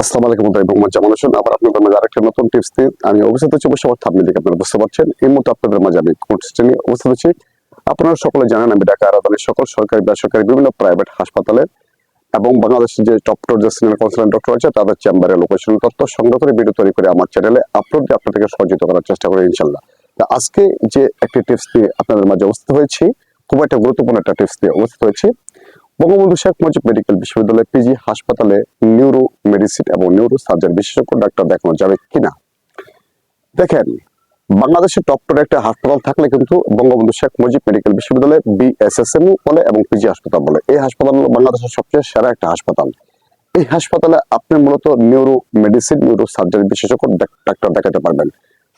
আলাইকুম মোহাম্মদ জামাল হোসেন আবার আপনাদের মাঝে আরেকটা নতুন টিপস আমি অবস্থিত হচ্ছি অবশ্যই আমার থামলে দেখে আপনারা বুঝতে পারছেন, এই মুহূর্তে আপনাদের মাঝে আমি নিয়ে অবস্থিত হচ্ছি আপনারা সকলে জানেন, আমি ঢাকা আরাধনের সকল সরকারি, বেসরকারি, বিভিন্ন প্রাইভেট হাসপাতালে এবং বাংলাদেশের যে ডক্টর যে সিনিয়র কনসালটেন্ট ডক্টর আছে, তাদের চেম্বারে লোকেশন তথ্য সংগ্রহ করে ভিডিও তৈরি করে আমার চ্যানেলে আপলোড দিয়ে আপনাদেরকে সহযোগিতা করার চেষ্টা করি ইনশাল্লাহ তা আজকে যে একটি টিপস দিয়ে আপনাদের মাঝে অবস্থিত হয়েছি, খুব একটা গুরুত্বপূর্ণ একটা টিপস দিয়ে অবস্থিত হয়েছি। বঙ্গবন্ধু শেখ মুজিব মেডিকেল বিশ্ববিদ্যালয় পিজি হাসপাতালে নিউরো মেডিসিন এবং নিউরো সার্জারি বিশেষজ্ঞ ডাক্তার দেখানো যাবে কিনা? দেখেন, বাংলাদেশের টপটর একটা হাসপাতাল থাকলে কিন্তু বঙ্গবন্ধু শেখ মুজিব মেডিকেল বিশ্ববিদ্যালয় বিএসএসএম বলে এবং পিজি হাসপাতাল বলে। এই হাসপাতাল হলো বাংলাদেশের সবচেয়ে সেরা একটা হাসপাতাল। এই হাসপাতালে আপনি মূলত নিউরো মেডিসিন নিউরো সার্জারি বিশেষজ্ঞ ডাক্তার দেখাতে পারবেন।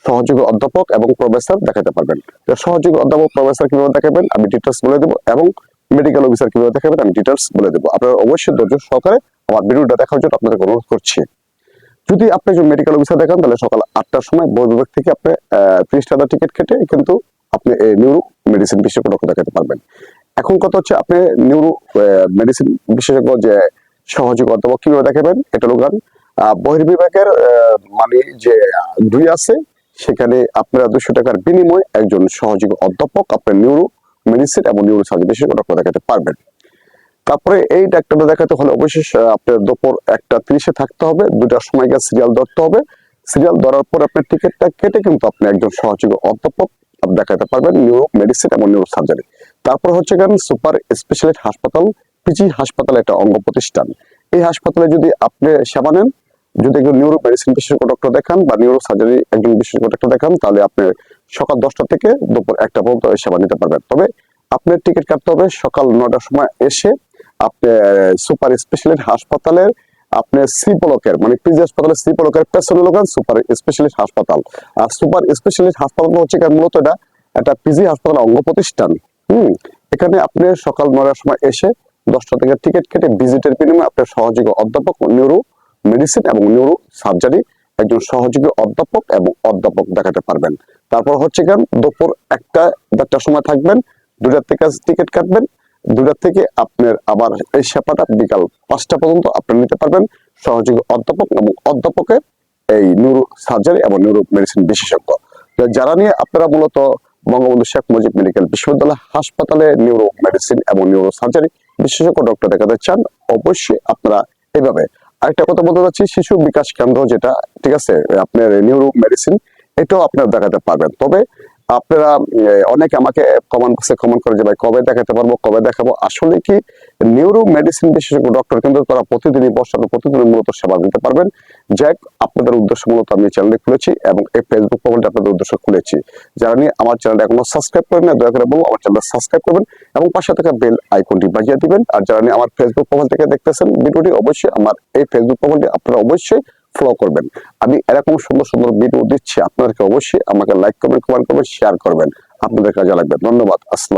সহযোগী অধ্যাপক এবং প্রফেসর দেখাতে পারবেন। সহযোগী অধ্যাপক প্রফেসর কীভাবে দেখাবেন? আমি ডিটেলস বলে দেবো এবং মেডিকেল অফিসার কীভাবে দেখাবেন আমি ডিটেলস বলে দেবো। আপনারা অবশ্যই ধৈর্য সহকারে আমার ভিডিওটা দেখার জন্য আপনাদের অনুরোধ করছি। যদি আপনি একজন মেডিকেল অফিসার দেখান, তাহলে সকাল আটটার সময় বই বিভাগ থেকে আপনি ত্রিশ টাকা টিকিট কেটে কিন্তু আপনি এই নিউরো মেডিসিন বিশেষজ্ঞ ডক্টর দেখাতে পারবেন। এখন কথা হচ্ছে আপনি নিউরো মেডিসিন বিশেষজ্ঞ যে সহযোগী অধ্যাপক কীভাবে দেখাবেন, এটা লোকান। বহির্বিভাগের মানে যে দুই আছে, সেখানে আপনারা দুশো টাকার বিনিময়ে একজন সহযোগী অধ্যাপক আপনার নিউরো মেডিসিন এবং নিউরো সার্জন বিশেষজ্ঞ ডক্টর দেখাতে পারবেন। তারপরে এই ডাক্তারটা দেখাতে হলে অবশ্যই আপনার দুপুর একটা তিরিশে থাকতে হবে দুটার সময় গিয়ে সিরিয়াল ধরতে হবে। সিরিয়াল ধরার পর আপনার টিকিটটা কেটে কিন্তু আপনি একজন সহযোগী অধ্যাপক দেখাতে পারবেন নিউরো মেডিসিন এবং নিউরো সার্জারি তারপর হচ্ছে কেন সুপার স্পেশালিস্ট হাসপাতাল পিজি হাসপাতাল একটা অঙ্গ প্রতিষ্ঠান। এই হাসপাতালে যদি আপনি সেবা নেন, যদি একজন নিউরো মেডিসিন বিশেষজ্ঞ ডক্টর দেখান বা নিউরো সার্জারি একজন বিশেষজ্ঞ ডক্টর দেখান, তাহলে আপনি সকাল দশটা থেকে দুপুর একটা পর্যন্ত এই সেবা নিতে পারবেন। তবে আপনার টিকিট কাটতে হবে সকাল নটার সময় এসে আপনি সুপার স্পেশালিস্ট হাসপাতালের আপনি সি ব্লকের মানে পিজি হাসপাতালের সি ব্লকের পেছনে লোকান সুপার স্পেশালিস্ট হাসপাতাল। আর সুপার স্পেশালিস্ট হাসপাতাল হচ্ছে মূলত এটা একটা পিজি হাসপাতাল অঙ্গ প্রতিষ্ঠান। হুম, এখানে আপনি সকাল নটার সময় এসে দশটা থেকে টিকিট কেটে ভিজিটের বিনিময়ে আপনার সহযোগী অধ্যাপক নিউরো মেডিসিন এবং নিউরো সার্জারি একজন সহযোগী অধ্যাপক এবং অধ্যাপক দেখাতে পারবেন। তারপর হচ্ছে কেন দুপুর একটা, দেড়টার সময় থাকবেন দুটার থেকে টিকিট কাটবেন দুটার থেকে আপনার আবার এই সেপাটা বিকাল পাঁচটা পর্যন্ত আপনি নিতে পারবেন, সহযোগী অধ্যাপক এবং অধ্যাপকের এই নিউরো সার্জারি এবং নিউরো মেডিসিন বিশেষজ্ঞ। যারা নিয়ে আপনারা মূলত বঙ্গবন্ধু শেখ মুজিব মেডিকেল বিশ্ববিদ্যালয় হাসপাতালে নিউরো মেডিসিন এবং নিউরো সার্জারি বিশেষজ্ঞ ডক্টর দেখাতে চান, অবশ্যই আপনারা এইভাবে আরেকটা কথা বলতে চাচ্ছি, শিশু বিকাশ কেন্দ্র যেটা, ঠিক আছে, আপনার নিউরো মেডিসিন এটাও আপনার দেখাতে পারবেন। তবে আপনারা অনেকে আমাকে কমেন্ট বক্সে কমেন্ট করে যে, ভাই, কবে দেখাতে পারব, কবে দেখাবো? আসলে কি নিউরো মেডিসিন বিশেষজ্ঞ ডক্টর কিন্তু তারা প্রতিদিনই বসানো প্রতিদিনই মূলত সেবা দিতে পারবেন। যাক আপনাদের উদ্দেশ্য মূলত আমি চ্যানেলটি খুলেছি এবং এই ফেসবুক প্রোফাইলটা আপনাদের উদ্দেশ্য খুলেছি। যারা নিয়ে আমার চ্যানেলটা এখনও সাবস্ক্রাইব করেন না দয়া করে বলব আমার চ্যানেলটা সাবস্ক্রাইব করবেন এবং পাশে থাকা বেল আইকনটি বাজিয়ে দিবেন। আর যারা নিয়ে আমার ফেসবুক প্রোফাইল থেকে দেখতেছেন, ভিডিওটি অবশ্যই আমার এই ফেসবুক প্রোফাইলটি আপনারা অবশ্যই ফলো করবেন। আমি এরকম সুন্দর সুন্দর ভিডিও দিচ্ছি, আপনাদেরকে অবশ্যই আমাকে লাইক করবেন কমেন্ট করবেন শেয়ার করবেন। আপনাদের কাজে লাগবে। ধন্যবাদ। আসসালাম